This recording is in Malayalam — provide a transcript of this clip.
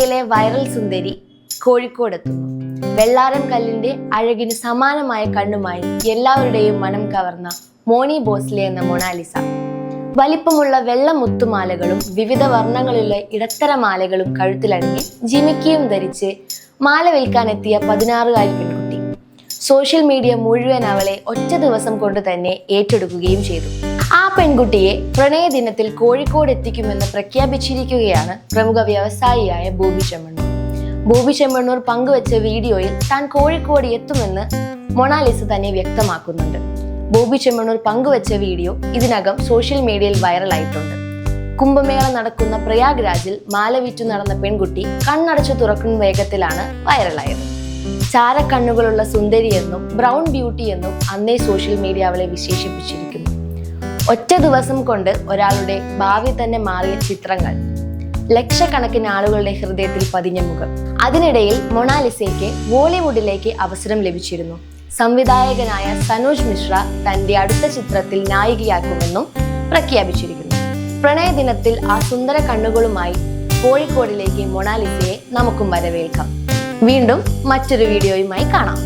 കേരളയിലെ വൈറൽ സുന്ദരി കോഴിക്കോടെത്തുന്നു. വെള്ളാരം കല്ലിന്റെ അഴകിന് സമാനമായ കണ്ണുമായി എല്ലാവരുടെയും മനം കവർന്ന മോണി ബോസ്ലെ എന്ന മൊണാലിസ. വലിപ്പമുള്ള വെള്ള മുത്തുമാലകളും വിവിധ വർണങ്ങളിലെ ഇടത്തര മാലകളും കഴുത്തിലണിഞ്ഞ് ജിമിക്കിയും ധരിച്ച് മാല വിൽക്കാനെത്തിയ പതിനാറുകാരി പെൺകുട്ടി സോഷ്യൽ മീഡിയ മുഴുവൻ അവളെ ഒറ്റ ദിവസം കൊണ്ട് തന്നെ ഏറ്റെടുക്കുകയും ചെയ്തു. ആ പെൺകുട്ടിയെ പ്രണയ ദിനത്തിൽ കോഴിക്കോട് എത്തിക്കുമെന്ന് പ്രഖ്യാപിച്ചിരിക്കുകയാണ് പ്രമുഖ വ്യവസായിയായ ബോബി ചെമ്മണ്ണൂർ. ബോബി ചെമ്മണ്ണൂർ പങ്കുവച്ച വീഡിയോയിൽ താൻ കോഴിക്കോട് എത്തുമെന്ന് മൊണാലിസ തന്നെ വ്യക്തമാക്കുന്നുണ്ട്. ബോബി ചെമ്മണ്ണൂർ പങ്കുവച്ച വീഡിയോ ഇതിനകം സോഷ്യൽ മീഡിയയിൽ വൈറലായിട്ടുണ്ട്. കുംഭമേള നടക്കുന്ന പ്രയാഗ്രാജിൽ മാല വിറ്റു നടന്ന പെൺകുട്ടി കണ്ണടച്ചു തുറക്കുന്ന വേഗത്തിലാണ് വൈറലായത്. ചാരക്കണ്ണുകളുള്ള സുന്ദരിയെന്നും ബ്രൗൺ ബ്യൂട്ടി എന്നും അന്നേ സോഷ്യൽ മീഡിയ അവളെ വിശേഷിപ്പിച്ചിരിക്കുന്നു. ഒറ്റ ദിവസം കൊണ്ട് ഒരാളുടെ ഭാവി തന്നെ മാറിയ ചിത്രങ്ങൾ. ലക്ഷക്കണക്കിന് ആളുകളുടെ ഹൃദയത്തിൽ പതിഞ്ഞ മുഖം. അതിനിടയിൽ മൊണാലിസയ്ക്ക് ബോളിവുഡിലേക്ക് അവസരം ലഭിച്ചിരുന്നു. സംവിധായകനായ സനോജ് മിശ്ര തന്റെ അടുത്ത ചിത്രത്തിൽ നായികയാക്കുമെന്നും പ്രഖ്യാപിച്ചിരിക്കുന്നു. പ്രണയദിനത്തിൽ ആ സുന്ദര കണ്ണുകളുമായി കോഴിക്കോടിലേക്ക് മൊണാലിസയെ നമുക്കും വരവേൽക്കാം. വീണ്ടും മറ്റൊരു വീഡിയോയുമായി കാണാം.